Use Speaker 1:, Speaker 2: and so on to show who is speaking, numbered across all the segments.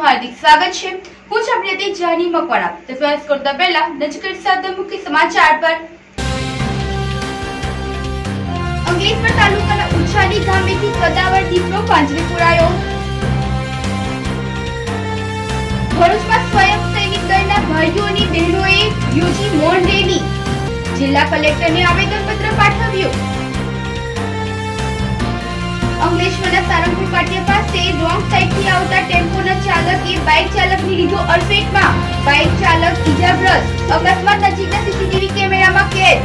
Speaker 1: આપનું હાર્દિક સ્વાગત છે. હું છું આપણી હતી જાની મકવાણા. તો ફેસ કરતા પહેલા નજર સાથે મુખ્ય સમાચાર પર. અંકલેશ્વર તાલુકાના ઉછાડી ગામેથી કદાવર દીપડો પાંજરે પુરાયો. ભરૂચમાં સ્વયં સૈનિક દળના ભાઈઓની બહેનોએ યોજી મૌન રેલી. જિલ્લા કલેક્ટરને આવેદનપત્ર પાઠવ્યું. અંકલેશ્વરના સારંગપુર પાટિયા પાસે રોંગ સાઈડથી આવતા ટેમ્પોના ચાલકે બાઇક ચાલકને લીધો અડફેટમાં. બાઇક ચાલક ઇજાગ્રસ્ત અકસ્માત નજીકના સીસીટીવી કેમેરામાં કેદ.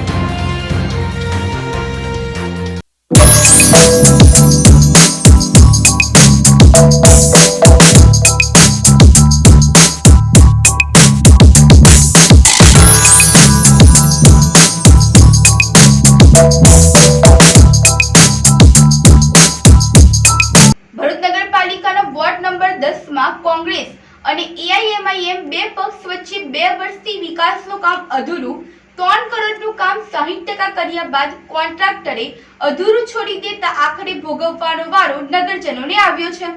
Speaker 1: 10 કોંગ્રેસ અને એઆઈએમઆઈએમ બે પક્ષ વચ્ચે બે વર્ષથી વિકાસનું કામ અધૂરું, ત્રણ કરોડનું કામ સાહીઠ ટકા કર્યા બાદ કોન્ટ્રાક્ટરે અધૂરું છોડી દેતા આખરે ભોગવવાનો વારો નગરજનોને આવ્યો છે.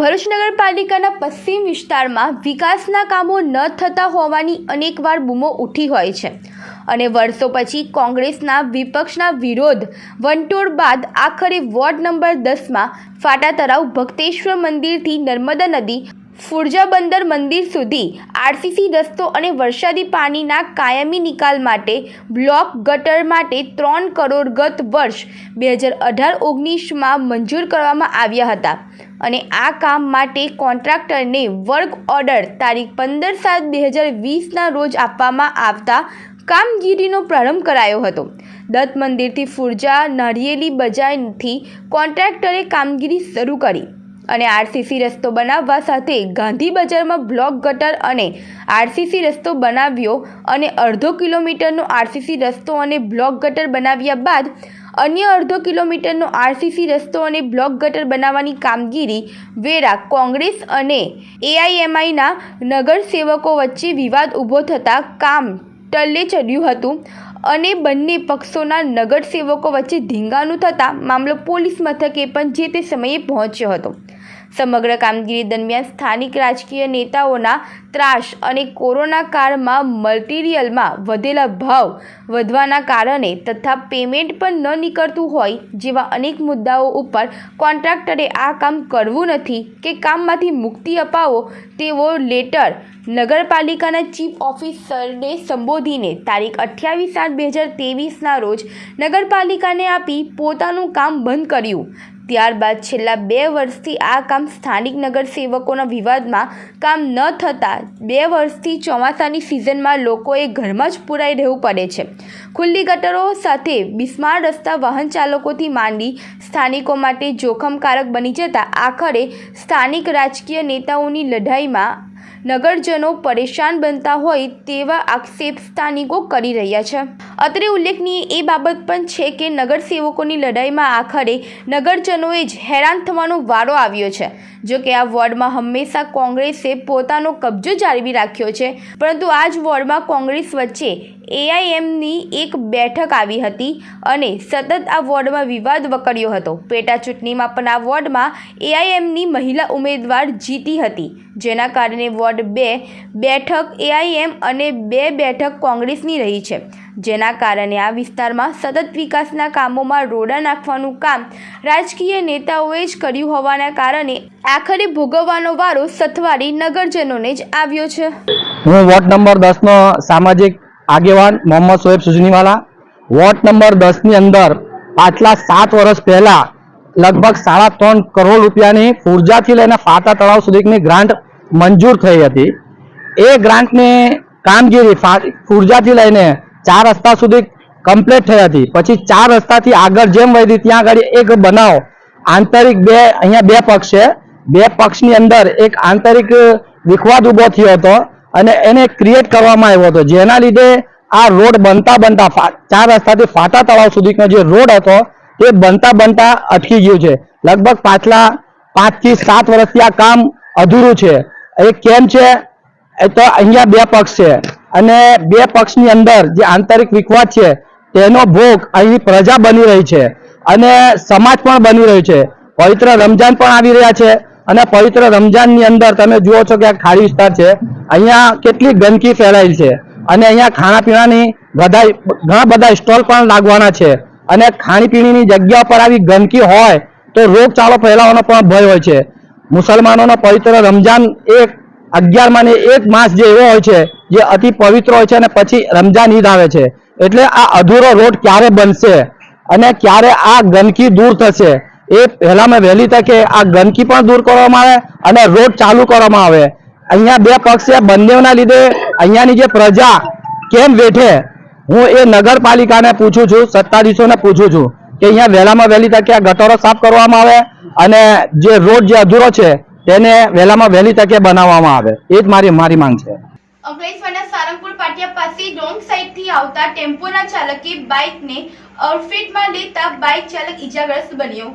Speaker 1: ભરૂચ નગરપાલિકાના પશ્ચિમ વિસ્તારમાં વિકાસના કામો ન થતા હોવાની અનેકવાર બૂમો ઉઠી હોય છે. અને વર્ષો પછી કોંગ્રેસના વિપક્ષના વિરોધ વંટોળ બાદ આખરે વોર્ડ નંબર દસમાં ફાટા તળાવ ભક્તેશ્વર મંદિરથી નર્મદા નદી ફુરજા બંદર મંદિર સુધી આરસીસી રસ્તો અને વરસાદી પાણીના કાયમી નિકાલ માટે બ્લોક ગટર માટે ત્રણ કરોડ ગત વર્ષ બે હજાર અઢાર ઓગણીસમાં મંજૂર કરવામાં આવ્યા હતા. અને આ કામ માટે કોન્ટ્રાક્ટરને વર્ક ઓર્ડર તારીખ પંદર સાત બે હજાર વીસના રોજ આપવામાં આવતા કામગીરીનો પ્રારંભ કરાયો હતો. દત્ત મંદિરથી ફુરજા, નારિયેલી બજારથી કોન્ટ્રાક્ટરે કામગીરી શરૂ કરી અને આરસીસી રસ્તો બનાવવા સાથે ગાંધી બજારમાં બ્લોક ગટર અને આરસીસી રસ્તો બનાવ્યો અને અડધો કિલોમીટરનો આરસીસી રસ્તો અને બ્લોક ગટર બનાવ્યા બાદ અન્ય અડધો કિલોમીટરનો આરસીસી રસ્તો અને બ્લોક ગટર બનાવવાની કામગીરી વેરા કોંગ્રેસ અને એઆઈએમઆઈના નગરસેવકો વચ્ચે વિવાદ ઊભો થતાં કામ ટલ્લે ચડ્યું હતું અને બંને પક્ષોના નગરસેવકો વચ્ચે ધીંગાનું થતાં મામલો પોલીસ મથકે પણ જે તે સમયે પહોંચ્યો હતો. સમગ્ર કામગીરી દરમિયાન સ્થાનિક રાજકીય નેતાઓના ત્રાસ અને કોરોના કાળમાં મટીરિયલમાં વધેલા ભાવ વધવાના કારણે તથા પેમેન્ટ પણ ન નીકળતું હોય જેવા અનેક મુદ્દાઓ ઉપર કોન્ટ્રાક્ટરે આ કામ કરવું નથી કે કામમાંથી મુક્તિ અપાવો તેવો લેટર નગરપાલિકાના ચીફ ઓફિસરને સંબોધીને તારીખ અઠ્યાવીસ સાત બે હજાર તેવીસના રોજ નગરપાલિકાને આપી પોતાનું કામ બંધ કર્યું. ત્યારબાદ છેલ્લા બે વર્ષથી આ કામ સ્થાનિક નગરસેવકોના વિવાદમાં કામ ન થતાં બે વર્ષથી ચોમાસાની સિઝનમાં લોકોએ ઘરમાં જ પુરાઈ રહેવું પડે છે. ખુલ્લી ગટરો સાથે બિસ્માર રસ્તા વાહન ચાલકોથી માંડી સ્થાનિકો માટે જોખમકારક બની જતાં આખરે સ્થાનિક રાજકીય નેતાઓની લડાઈમાં નગરજનો પરેશાન બનતા હોય તેવા આક્ષેપ સ્થાનિકો કરી રહ્યા છે. અત્રે ઉલ્લેખનીય એ બાબત પણ છે કે નગરસેવકોની લડાઈમાં આખરે નગરજનોએ જ હેરાન થવાનો વારો આવ્યો છે. જો કે આ વોર્ડમાં હંમેશા કોંગ્રેસે પોતાનો કબજો જાળવી રાખ્યો છે. પરંતુ આ જ વોર્ડમાં કોંગ્રેસ વચ્ચે એઆઈએમની એક બેઠક આવી હતી અને સતત આ વોર્ડમાં વિવાદ વકર્યો હતો. પેટા ચૂંટણીમાં પણ આ વોર્ડમાં એઆઈએમની મહિલા ઉમેદવાર જીતી હતી, જેના કારણે વોર્ડ બે બેઠક એઆઈએમ અને બે બેઠક કોંગ્રેસની રહી છે. જેના કારણે આ વિસ્તારમાં સતત વિકાસના કામોમાં રોડા નાખવાનું કામ રાજકીય નેતાઓએ જ કર્યું હોવાના કારણે આખરે ભોગવવાનો વારો સથવારી નગરજનોને જ આવ્યો છે.
Speaker 2: હું વોર્ડ નંબર દસનો સામાજિક આગેવાન મોહમ્મદ સોએબ સુજનીવાલા. વોર્ડ નંબર દસની અંદર પાછલા સાત વર્ષ પહેલા લગભગ સાડા ત્રણ કરોડ રૂપિયાની ફુરજાથી લઈને ફાટા તળાવ સુધીની ગ્રાન્ટ મંજૂર થઈ હતી. એ ગ્રાન્ટની કામગીરી ફુરજાથી લઈને ચાર રસ્તા સુધી કમ્પ્લીટ થઈ હતી. પછી ચાર રસ્તાથી આગળ જેમ વધી ત્યાં આગળ એક બનાવ. આંતરિક બે, અહીંયા બે પક્ષ છે. બે પક્ષની અંદર એક આંતરિક વિખવાદ ઊભો થયો હતો. અને એને ક્રિએટ કરવામાં આવ્યો હતો. જેના લીધે આ રોડ બનતા બનતા ચાર રસ્તાથી ફાટા તળાવ સુધીનો જે રોડ હતો તે બનતા બનતા અટકી ગયું છે. લગભગ પાછલા પાંચથી સાત વર્ષથી આ કામ અધૂરું છે. એ કેમ છે? એ તો અહીંયા બે પક્ષ છે. અને બે પક્ષની અંદર જે આંતરિક વિખવાદ છે, તેનો ભોગ અહીં પ્રજા બની રહી છે. અને સમાજ પણ બની રહ્યો છે. પવિત્ર રમજાન પણ આવી રહ્યા છે. અને પવિત્ર રમજાનની અંદર તમે જુઓ છો કે આ ખાડી વિસ્તાર છે. અહીંયા કેટલી ગંદકી ફેલાયેલ છે. અને અહીંયા ખાણાપીણાની બધા ઘણા બધા સ્ટોલ પણ લાગવાના છે. અને ખાણીપીણીની જગ્યા પર આવી ગંદકી હોય તો રોગચાળો ફેલાવાનો પણ ભય હોય છે. મુસલમાનોનો પવિત્ર રમજાન એક અગિયારમાં એક માસ જે એવો હોય છે, જે અતિ પવિત્ર હોય છે અને પછી રમજાન ઈદ આવે છે. એટલે આ અધૂરો રોડ ક્યારે બનશે? અને ક્યારે આ ગંદકી દૂર થશે? એ પહેલામાં વહેલી તકે આ ગંદકી પણ દૂર કરવામાં આવે અને રોડ ચાલુ કરવામાં આવે. અહીંયા બે પક્ષ છે, બંનેના લીધે અહીંયાની જે પ્રજા કેમ વેઠે, હું એ નગરપાલિકાને પૂછું છું, સત્તાધીશોને પૂછું છું કે અહીંયા વહેલામાં વહેલી તકે આ ગટરો સાફ કરવામાં આવે અને જે રોડ જે અધૂરો છે, તેને વહેલામાં વહેલી તકે બનાવવામાં આવે. એ જ મારી મારી માંગ છે.
Speaker 1: અંકલેશ્વરના સારંગપુર પાટિયા પાસે રોંગ સાઈડથી આવતા ટેમ્પોના ચાલકે બાઇકને અડફેટમાં લેતા બાઇક ચાલક ઈજાગ્રસ્ત બન્યો.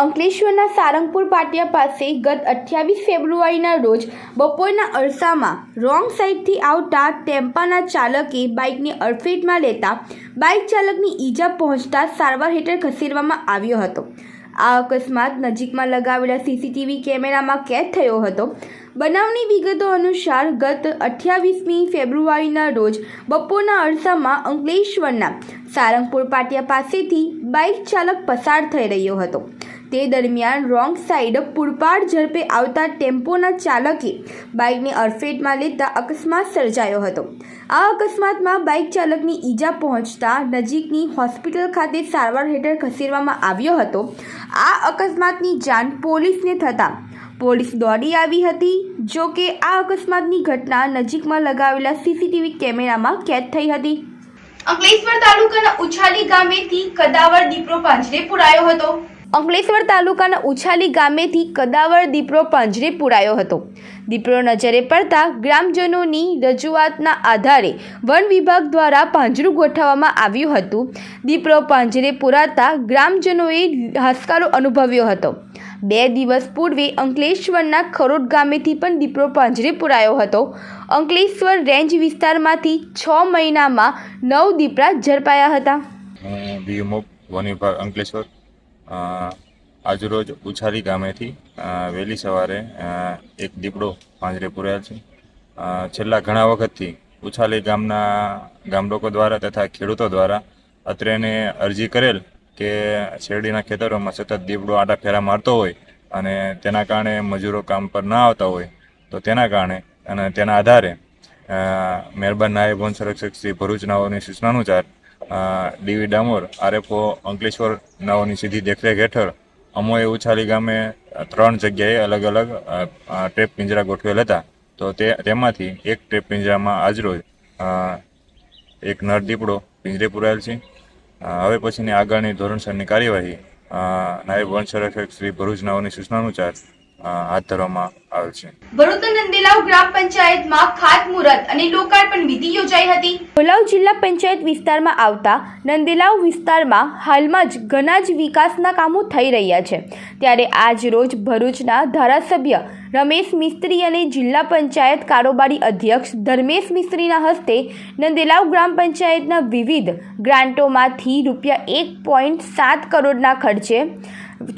Speaker 1: અંકલેશ્વરના સારંગપુર પાટિયા પાસે ગત અઠ્યાવીસ ફેબ્રુઆરીના રોજ બપોરના અરસામાં રોંગ સાઈડથી આવતા ટેમ્પાના ચાલકે બાઇકને અડફેટમાં લેતા બાઇક ચાલકની ઈજા પહોંચતા સારવાર હેઠળ ખસેડવામાં આવ્યો હતો. આ અકસ્માત નજીકમાં લગાવેલા સીસીટીવી કેમેરામાં કેદ થયો હતો. બનાવની વિગતો અનુસાર ગત અઠ્યાવીસમી ફેબ્રુઆરીના રોજ બપોરના અરસામાં અંકલેશ્વરના સારંગપુર પાટિયા પાસેથી બાઇક ચાલક પસાર થઈ રહ્યો હતો. તે દરમિયાન રોંગ સાઈડ પૂરપાડ ઝડપે આવતા ટેમ્પોના ચાલકે બાઇકને અડફેટમાં લેતા અકસ્માત સર્જાયો હતો. આ અકસ્માતમાં બાઇક ચાલકની ઈજા પહોંચતા નજીકની હોસ્પિટલ ખાતે સારવાર હેઠળ ખસેડવામાં આવ્યો હતો. આ અકસ્માતની જાણ પોલીસને થતાં પોલીસ દોડી આવી હતી, જો કે આ અકસ્માતની ઘટના નજીકમાં લગાવેલા સીસીટીવી કેમેરામાં કેદ થઈ હતી. અંકલેશ્વર તાલુકાના ઉછાલી ગામેથી કદાવર દીપડો પાંજરે પુરાયો હતો. અંકલેશ્વર તાલુકાના ઉછાલી ગામેથી કદાવર દીપડો પાંજરે પુરાયો હતો. દીપડો નજરે પડતા ગ્રામજનોની રજૂઆતના આધારે વન વિભાગ દ્વારા પાંજરું ગોઠવવામાં આવ્યું હતું. દીપડો પાંજરે પુરાતા ગ્રામજનોએ હાસકારો અનુભવ્યો હતો. બે દિવસ પૂર્વે અંકલેશ્વરના ખરોડ ગામેથી પણ દીપડો પાંજરે પુરાયો હતો. અંકલેશ્વર રેન્જ વિસ્તારમાંથી છ મહિનામાં નવ દીપડા ઝડપાયા હતા.
Speaker 3: વન વિભાગ અંકલેશ્વર. આજરોજ ઉછારી ગામેથી વહેલી સવારે એક દીપડો પાંજરે પૂરાયેલ છે. છેલ્લા ઘણા વખતથી ઉછાલી ગામના ગામલોકો દ્વારા તથા ખેડૂતો દ્વારા અત્રેને અરજી કરેલ કે શેરડીના ખેતરોમાં સતત દીપડો આટા ફેરા મારતો હોય અને તેના કારણે મજૂરો કામ પર ન આવતા હોય, તો તેના કારણે અને તેના આધારે મહેરબાન નાયબ વન સંરક્ષક શ્રી ભરૂચ નાઓની સૂચનાનુસાર ડીવી ડામોર, આરએફઓ અંકલેશ્વર નાઓની સીધી દેખરેખ હેઠળ અમોએ ઉછાલી ગામે ત્રણ જગ્યાએ અલગ અલગ ટ્રેપ પિંજરા ગોઠવેલ હતા. તો તે, તેમાંથી એક ટ્રેપ પિંજરામાં આજરોજ એક નર દીપડો પિંજરે પુરાયેલ છે. હવે પછીની આગળની ધોરણસરની કાર્યવાહી નાયબ વન સંરક્ષક શ્રી ભરૂચ નાઓની સૂચનાનુસાર હાથ ધરવામાં આવેલ છે.
Speaker 1: વડોદરા નંદેલાવ ગ્રામ પંચાયતમાં ખાતમુહૂર્ત અને લોકાર્પણ વિધિ યોજાઈ હતી. ભોલાવ જિલ્લા પંચાયત વિસ્તારમાં આવતા નંદેલાવ વિસ્તારમાં હાલમાં જ ઘણા જ વિકાસના કામો થઈ રહ્યા છે. ત્યારે આજ રોજ ભરૂચના ધારાસભ્ય રમેશ મિસ્ત્રી અને જિલ્લા પંચાયત કારોબારી અધ્યક્ષ ધર્મેશ મિસ્ત્રીના હસ્તે નંદેલાવ ગ્રામ પંચાયતના વિવિધ ગ્રાન્ટોમાંથી રૂપિયા એક પોઈન્ટ સાત કરોડના ખર્ચે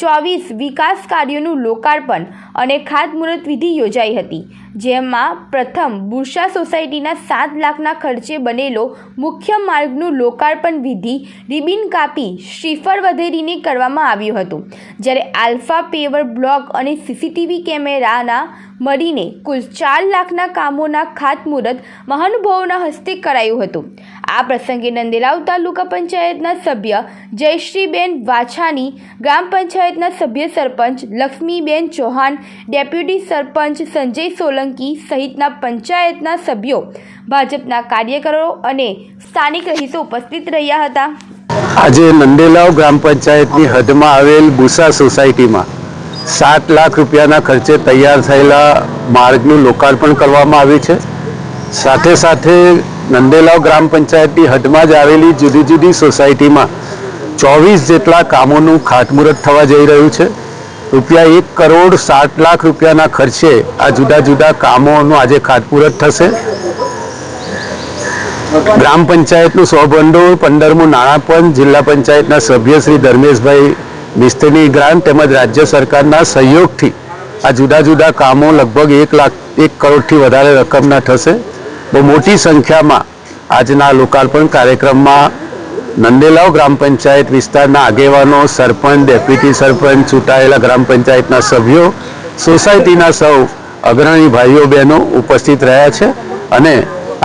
Speaker 1: ચોવીસ વિકાસ કાર્યોનું લોકાર્પણ અને ખાતમુહૂર્ત વિધિ યોજાઈ હતી, જેમાં પ્રથમ બુરશા સોસાયટીના સાત લાખના ખર્ચે બનેલો મુખ્ય માર્ગનું લોકાર્પણ વિધિ રિબિન કાપી શ્રીફળ વધેરીને કરવામાં આવ્યું હતું, જ્યારે આલ્ફા પેવર બ્લોક અને સીસીટીવી કેમેરાના મળીને કુલ ચાર લાખના કામોના ખાતમુહૂર્ત મહાનુભાવોના હસ્તે કરાયું હતું. આ પ્રસંગે નંદેલાવ તાલુકા પંચાયતના સભ્ય જયશ્રીબેન વાછાની, ગ્રામ પંચાયતના સભ્ય સરપંચ લક્ષ્મીબેન ચૌહાણ, ડેપ્યુટી સરપંચ સંજય સોલંકી સહિતના પંચાયતના સભ્યો ભાજપના કાર્યકરો અને સ્થાનિક રહીશો ઉપસ્થિત રહ્યા હતા.
Speaker 4: આજે નંદેલાવ ગ્રામ પંચાયતની હદમાં આવેલ બુસા સોસાયટીમાં સાત લાખ રૂપિયાના ખર્ચે તૈયાર થયેલા માર્ગનું લોકાર્પણ કરવામાં આવ્યું છે. સાથે સાથે નંદેલાવ ગ્રામ પંચાયતની હદમાં જ આવેલી જુદી જુદી સોસાયટીમાં ચોવીસ જેટલા કામોનું ખાતમુહૂર્ત થવા જઈ રહ્યું છે. રૂપિયા એક કરોડ સાત લાખ રૂપિયાના ખર્ચે આ જુદા જુદા કામોનું આજે ખાતમુહૂર્ત થશે. ગ્રામ પંચાયતનું સ્વભંડોળ પંદરમું નાણાપંચ, જિલ્લા પંચાયતના સભ્ય શ્રી ધર્મેશભાઈ મિસ્ત્રીની ગ્રાન્ટ તેમજ રાજ્ય સરકારના સહયોગથી આ જુદા જુદા કામો લગભગ એક લાખ, એક કરોડથી વધારે રકમના થશે. બહુ મોટી સંખ્યામાં આજના લોકાર્પણ કાર્યક્રમમાં નંદેલાવ ગ્રામ પંચાયત વિસ્તારના આગેવાનો, સરપંચ, ડેપ્યુટી સરપંચ, ચૂંટાયેલા ગ્રામ પંચાયતના સભ્યો, સોસાયટીના સૌ અગ્રણી ભાઈઓ, બહેનો ઉપસ્થિત રહ્યા છે અને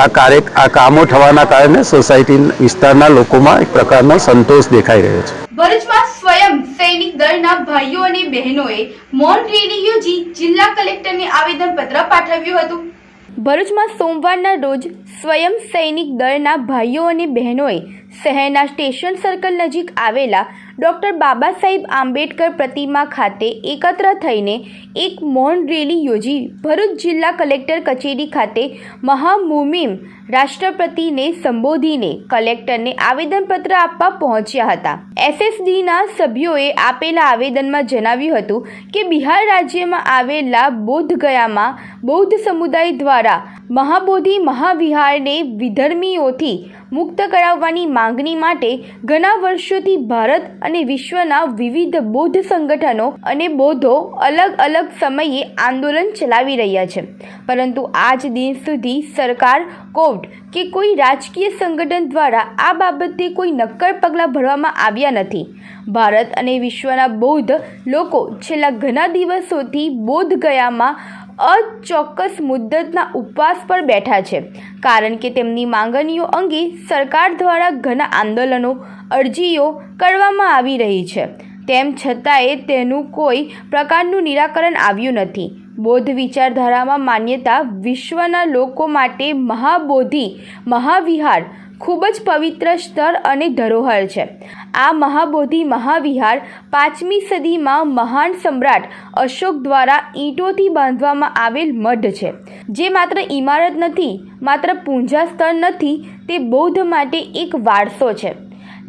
Speaker 4: આ કાર્ય આ કામો થવાના કારણે સોસાયટી વિસ્તારના લોકોમાં એક પ્રકારનો સંતોષ દેખાઈ રહ્યો છે.
Speaker 1: ભરૂચમાં સ્વયં સૈનિક દળના ભાઈઓ અને બહેનોએ મૌન રેલી યોજી જિલ્લા કલેક્ટરને આવેદનપત્ર પાઠવ્યું હતું. ભરૂચમાં સોમવારના રોજ સ્વયં સૈનિક દળના ભાઈઓ અને બહેનોએ શહેરના સ્ટેશન સર્કલ નજીક આવેલા ડૉક્ટર બાબા સાહેબ આંબેડકર પ્રતિમા ખાતે એકત્ર થઈને એક મૌન રેલી યોજી ભરૂચ જિલ્લા કલેક્ટર કચેરી ખાતે મહામુમિમ રાષ્ટ્રપતિને સંબોધીને કલેક્ટરને આવેદનપત્ર આપવા પહોંચ્યા હતા. એસએસડીના સભ્યોએ આપેલા આવેદનમાં જણાવ્યું હતું કે બિહાર રાજ્યમાં આવેલા બોધગયામાં બૌદ્ધ સમુદાય દ્વારા મહાબોધિ મહાવિહારને વિધર્મીઓથી મુક્ત કરાવવાની માંગણી માટે ઘણા વર્ષોથી ભારત અને વિશ્વના વિવિધ બૌદ્ધ સંગઠનો અને બૌદ્ધો અલગ અલગ સમયે આંદોલન ચલાવી રહ્યા છે. પરંતુ આજ દિન સુધી સરકાર, કોર્ટ કે કોઈ રાજકીય સંગઠન દ્વારા આ બાબતે કોઈ નક્કર પગલાં ભરવામાં આવ્યા નથી. ભારત અને વિશ્વના બૌદ્ધ લોકો છેલ્લા ઘણા દિવસોથી બોધ ગયામાં અચોક્કસ મુદ્દતના ઉપવાસ પર બેઠા છે, કારણ કે તેમની માંગણીઓ અંગે સરકાર દ્વારા ઘણા આંદોલનો, અરજીઓ કરવામાં આવી રહી છે. તેમ છતાંય તેનું કોઈ પ્રકારનું નિરાકરણ આવ્યું નથી. બૌદ્ધ વિચારધારામાં માન્યતા વિશ્વના લોકો માટે મહાબોધિ, મહાવિહાર ખૂબ જ પવિત્ર સ્થળ અને ધરોહર છે. આ મહાબોધિ મહાવિહાર પાંચમી સદીમાં મહાન સમ્રાટ અશોક દ્વારા ઈંટોથી બાંધવામાં આવેલ મઢ છે. જે માત્ર ઇમારત નથી, માત્ર પૂંજા સ્થળ નથી, તે બૌદ્ધ માટે એક વારસો છે.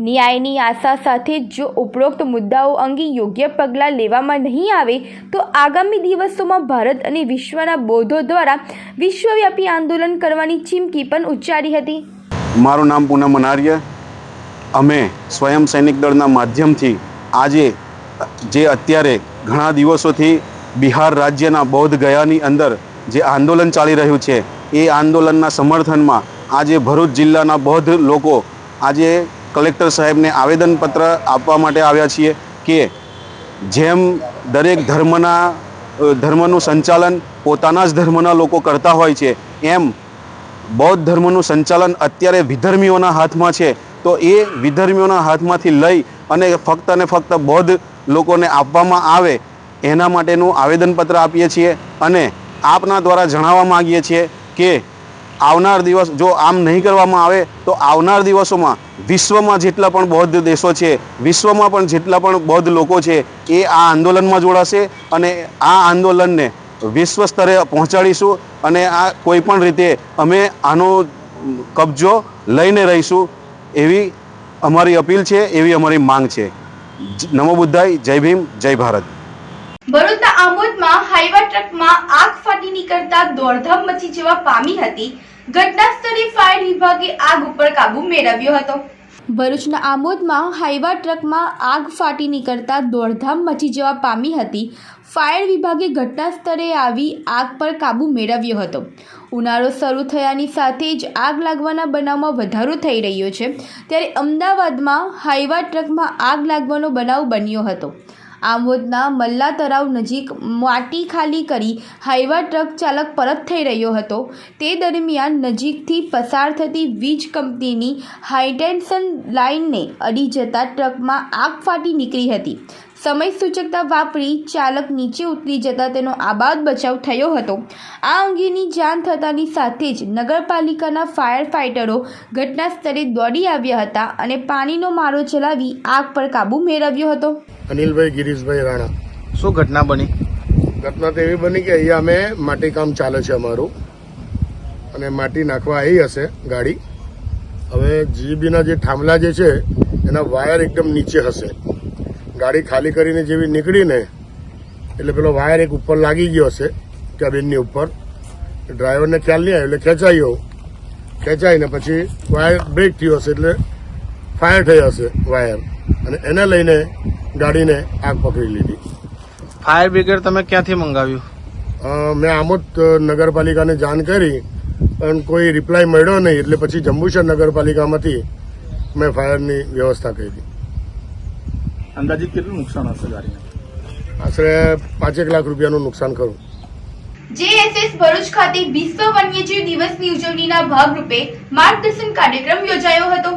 Speaker 1: ન્યાયની આશા સાથે જો ઉપરોક્ત મુદ્દાઓ અંગે યોગ્ય પગલાં લેવામાં નહીં આવે, તો આગામી દિવસોમાં ભારત અને વિશ્વના બૌદ્ધો દ્વારા વિશ્વવ્યાપી આંદોલન કરવાની ચીમકી પણ ઉચ્ચારી હતી.
Speaker 5: મારું નામ પૂનમ મનારિયા. અમે સ્વયં સૈનિક દળના માધ્યમથી આજે, જે અત્યારે ઘણા દિવસોથી બિહાર રાજ્યના બૌદ્ધ ગયાની અંદર જે આંદોલન ચાલી રહ્યું છે, એ આંદોલનના સમર્થનમાં આજે ભરૂચ જિલ્લાના બૌદ્ધ લોકો આજે કલેક્ટર સાહેબને આવેદનપત્ર આપવા માટે આવ્યા છીએ કે જેમ દરેક ધર્મના ધર્મનું સંચાલન પોતાના જ ધર્મના લોકો કરતા હોય છે, એમ બૌદ્ધ ધર્મનું સંચાલન અત્યારે વિધર્મીઓના હાથમાં છે, તો એ વિધર્મીઓના હાથમાંથી લઈ અને ફક્ત અને ફક્ત બૌદ્ધ લોકોને આપવામાં આવે, એના માટેનું આવેદનપત્ર આપીએ છીએ અને આપના દ્વારા જણાવવા માગીએ છીએ કે આવનાર દિવસ જો આમ નહીં કરવામાં આવે, તો આવનાર દિવસોમાં વિશ્વમાં જેટલા પણ બૌદ્ધ દેશો છે, વિશ્વમાં પણ જેટલા પણ બૌદ્ધ લોકો છે, એ આ આંદોલનમાં જોડાશે અને આ આંદોલનને વિશ્વ સ્તરે પહોંચાડીશું અને આ કોઈ પણ રીતે અમે આનો કબજો લઈને રહીશું એવી અમારી અપીલ છે, એવી અમારી માંગ છે. નમો બુદ્ધાય, જય ભીમ, જય ભારત.
Speaker 1: ભરૂચના આમોદમાં હાઈવા ટ્રકમાં આગ ફાટી નીકળતા દોડધામ મચી જવા પામી હતી. ઘટના સ્થળે ફાયર વિભાગે આગ ઉપર કાબુ મેળવ્યો હતો. ભરૂચના આમોદમાં હાઈવા ટ્રકમાં આગ ફાટી નીકળતા દોડધામ મચી જવા પામી હતી. ફાયર વિભાગે ઘટના સ્થળે આવી આગ પર કાબુ મેળવ્યો હતો. ઉનાળો શરૂ થયાની સાથે જ આગ લાગવાના બનાવમાં વધારો થઈ રહ્યો છે. ત્યારે અમદાવાદમાં હાઈવા ટ્રકમાં આગ લાગવાનો બનાવ બન્યો હતો. આમોદના મલ્લા તળાવ નજીક માટી ખાલી કરી હાઈવા ટ્રક ચાલક પરત થઈ રહ્યો હતો. તે દરમિયાન નજીકથી પસાર થતી વીજ કંપનીની હાઈટેન્શન લાઇનને અડી જતા ટ્રકમાં આગ ફાટી નીકળી હતી. સમય સૂચકતા વાપરી ચાલક નીચે ઉતરી જતા તેનો આબાદ બચાવ થયો હતો. આ અંગેની જાણ થતાની સાથે જ નગરપાલિકાના ફાયર ફાઇટરો ઘટના સ્થળે દોડી આવ્યા હતા અને પાણીનો મારો ચલાવી આગ પર કાબૂ મેળવ્યો હતો.
Speaker 6: અનિલભાઈ ગિરીશભાઈ રાણા.
Speaker 7: શું ઘટના બની?
Speaker 6: ઘટના તો એવી બની કે અહીંયા અમે માટી કામ ચાલે છે અમારું. અને માટી નાખવા આવી હશે ગાડી. હવે જીબીના જે થાંભલા જે છે એના વાયર એકદમ નીચે હશે. ગાડી ખાલી કરીને જેવી નીકળીને એટલે પેલો વાયર એક ઉપર લાગી ગયો હશે કેબિનની ઉપર. ડ્રાઈવરને ખ્યાલ નહીં આવ્યો એટલે ખેંચાયો. ખેંચાઈને પછી વાયર બ્રેક થયો હશે એટલે ફાયર થયો હશે વાયર. અને એને લઈને ગાડીને આગ પકડી લીધી.
Speaker 7: ફાયર બ્રિગેડ તમે ક્યાંથી મંગાવ્યું?
Speaker 6: મેં આમોદ નગરપાલિકાને જાણ કરી પણ કોઈ રિપ્લાય મળ્યો નહીં એટલે પછી જંબુસર નગરપાલિકામાંથી મેં ફાયરની વ્યવસ્થા કરી.
Speaker 7: અંદાજિત કેટલું નુકસાન હશે ગાડીને?
Speaker 6: આશરે પાંચેક લાખ રૂપિયાનું નુકસાન કરું
Speaker 1: જેએસએસ ભરૂચ ખાતે વિશ્વ વન્યજીવ દિવસની ઉજવણીના ભાગરૂપે માર્ગદર્શન કાર્યક્રમ યોજાયો હતો.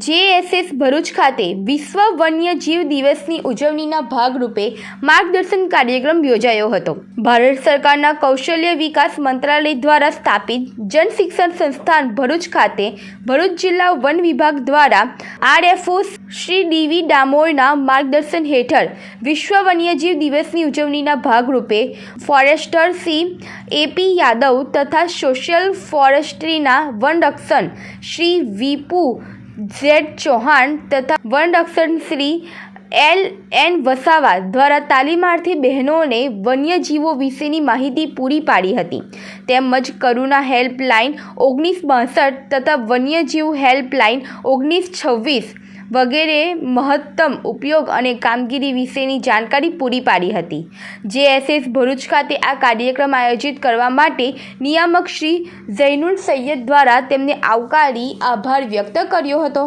Speaker 1: જેએસએસ ભરૂચ ખાતે વિશ્વ વન્યજીવ દિવસની ઉજવણીના ભાગરૂપે માર્ગદર્શન કાર્યક્રમ યોજાયો હતો. ભારત સરકારના કૌશલ્ય વિકાસ મંત્રાલય દ્વારા સ્થાપિત જન શિક્ષણ સંસ્થાન ભરૂચ ખાતે ભરૂચ જિલ્લા વન વિભાગ દ્વારા આરએફઓ શ્રી ડીવી ડામોરના માર્ગદર્શન હેઠળ વિશ્વ વન્યજીવ દિવસની ઉજવણીના ભાગરૂપે ફોરેસ્ટર સી એપી યાદવ તથા સોશિયલ ફોરેસ્ટ્રીના વનરક્ષણ શ્રી વિપુ ઝેડ ચૌહાણ તથા વનરક્ષણ શ્રી એલ એન વસાવા દ્વારા તાલીમાર્થી બહેનોને વન્યજીવો વિશેની માહિતી પૂરી પાડી હતી. તેમજ કરુણા હેલ્પલાઇન ઓગણીસ બાસઠ તથા વન્યજીવ હેલ્પલાઇન ઓગણીસ છવ્વીસ વગેરે મહત્તમ ઉપયોગ અને કામગીરી વિશેની જાણકારી પૂરી પાડી હતી. જેએસએસ ભરૂચ ખાતે આ કાર્યક્રમ આયોજિત કરવા માટે નિયામક શ્રી ઝૈનુલ સૈયદ દ્વારા તેમને આવકારી આભાર વ્યક્ત કર્યો હતો.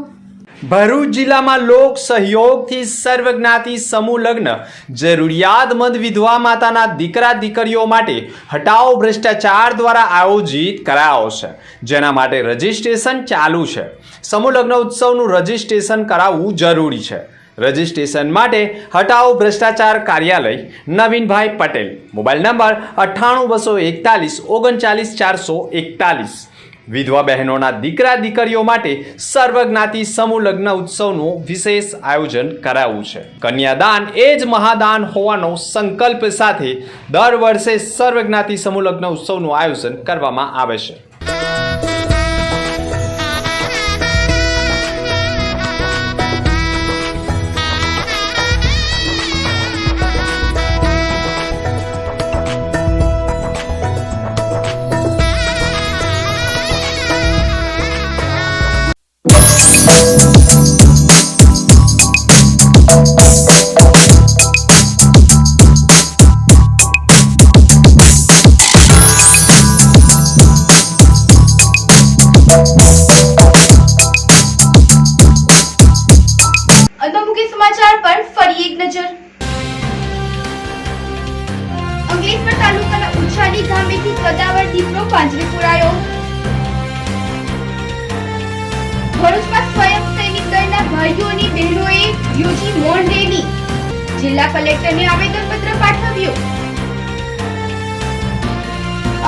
Speaker 8: ભરૂચ જિલ્લામાં લોક સહયોગથી સર્વજ્ઞાતિ સમૂહ લગ્ન. જરૂરિયાતમંદ વિધવા માતાના દીકરા દીકરીઓ માટે હટાવ ભ્રષ્ટાચાર દ્વારા આયોજિત કરાયો છે. જેના માટે રજિસ્ટ્રેશન ચાલુ છે. સમૂહ લગ્ન ઉત્સવનું રજિસ્ટ્રેશન કરાવવું જરૂરી છે. રજિસ્ટ્રેશન માટે હટાવ ભ્રષ્ટાચાર કાર્યાલય નવીનભાઈ પટેલ. મોબાઈલ નંબર અઠ્ઠાણું બસો એકતાલીસ, ઓગણચાલીસ ચારસો એકતાલીસ. વિધવા બહેનોના દીકરા દીકરીઓ માટે સર્વજ્ઞાતિ સમૂહ લગ્ન ઉત્સવનું વિશેષ આયોજન કરાયું છે. કન્યાદાન એ જ મહાદાન હોવાનો સંકલ્પ સાથે દર વર્ષે સર્વજ્ઞાતિ સમૂહ લગ્ન ઉત્સવનું આયોજન કરવામાં આવે છે.
Speaker 1: Thank you. મૌન રેલી જિલ્લા કલેક્ટરને આવેદનપત્ર પાઠવ્યું.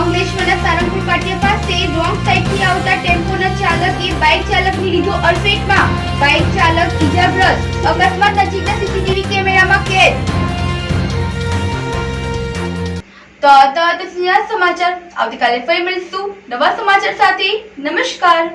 Speaker 1: અંકલેશ્વરના સારંગપુર પાટિયા પાસે રોંગ સાઈડથી આવતા ટેમ્પોના ચાલકે બાઇક ચાલકને લીધો અડફેટમાં. બાઇક ચાલક ઇજાગ્રસ્ત અકસ્માત નજીકના સીસીટીવી કેમેરામાં કેદ. તો તો સમાચાર. આવતીકાલે ફરી મળીશું. નવા સમાચાર સાથે નમસ્કાર.